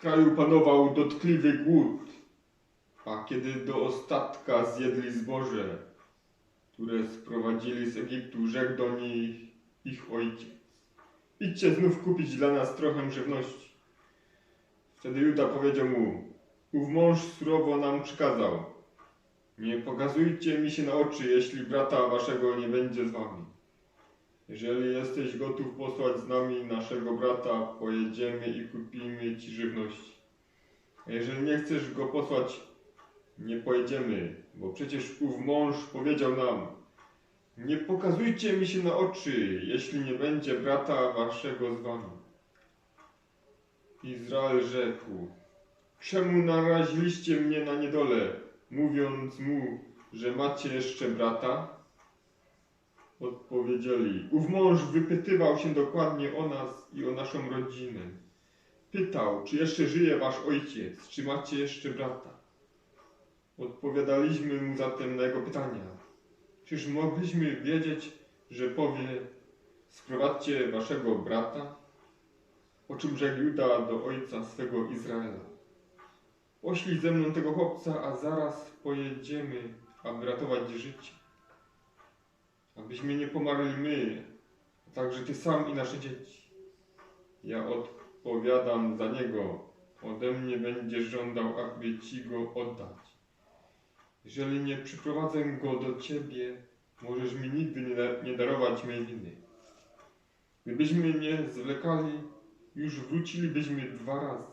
kraju panował dotkliwy głód, a kiedy do ostatka zjedli zboże, które sprowadzili z Egiptu, rzekł do nich ich ojciec. Idźcie znów kupić dla nas trochę żywności. Wtedy Juda powiedział mu, ów mąż surowo nam przykazał, nie pokazujcie mi się na oczy, jeśli brata waszego nie będzie z wami. Jeżeli jesteś gotów posłać z nami naszego brata, pojedziemy i kupimy ci żywności. A jeżeli nie chcesz go posłać, nie pojedziemy, bo przecież ów mąż powiedział nam, nie pokazujcie mi się na oczy, jeśli nie będzie brata waszego z wami. Izrael rzekł, czemu naraziliście mnie na niedolę, mówiąc mu, że macie jeszcze brata? Odpowiedzieli, ów mąż wypytywał się dokładnie o nas i o naszą rodzinę. Pytał, czy jeszcze żyje wasz ojciec, czy macie jeszcze brata? Odpowiadaliśmy mu zatem na jego pytania. Czyż mogliśmy wiedzieć, że powie, sprowadźcie waszego brata? O czym rzekł Juda do ojca swego Izraela. Poślij ze mną tego chłopca, a zaraz pojedziemy, aby ratować życie. Abyśmy nie pomarli my, a także ty sam i nasze dzieci. Ja odpowiadam za niego. Ode mnie będziesz żądał, aby ci go oddać. Jeżeli nie przyprowadzę go do ciebie, możesz mi nigdy nie, da- nie darować mej winy. Gdybyśmy nie zwlekali, już wrócilibyśmy dwa razy.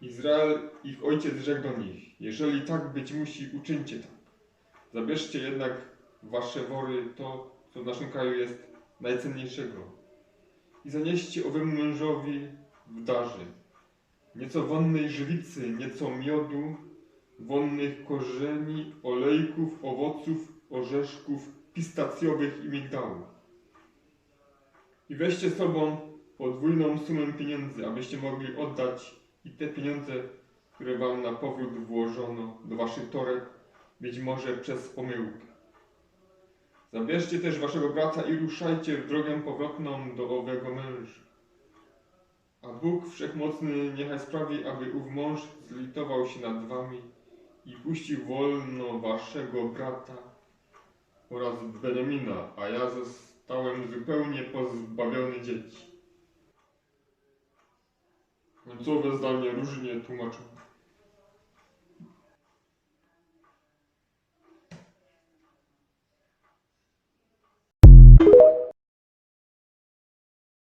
Izrael, ich ojciec rzekł do nich, jeżeli tak być musi, uczyńcie tak. Zabierzcie jednak wasze wory to, co w naszym kraju jest najcenniejszego i zanieście owemu mężowi w darze nieco wonnej żywicy, nieco miodu, wonnych korzeni, olejków, owoców, orzeszków, pistacjowych i migdałów. I weźcie sobą podwójną sumę pieniędzy, abyście mogli oddać i te pieniądze, które wam na powrót włożono do waszych toreb, być może przez pomyłkę. Zabierzcie też waszego brata i ruszajcie w drogę powrotną do owego męża. A Bóg Wszechmocny niechaj sprawi, aby ów mąż zlitował się nad wami i puścił wolno waszego brata oraz Benjamina, a ja zostałem zupełnie pozbawiony dzieci. Końcowe zdanie różnie tłumaczone.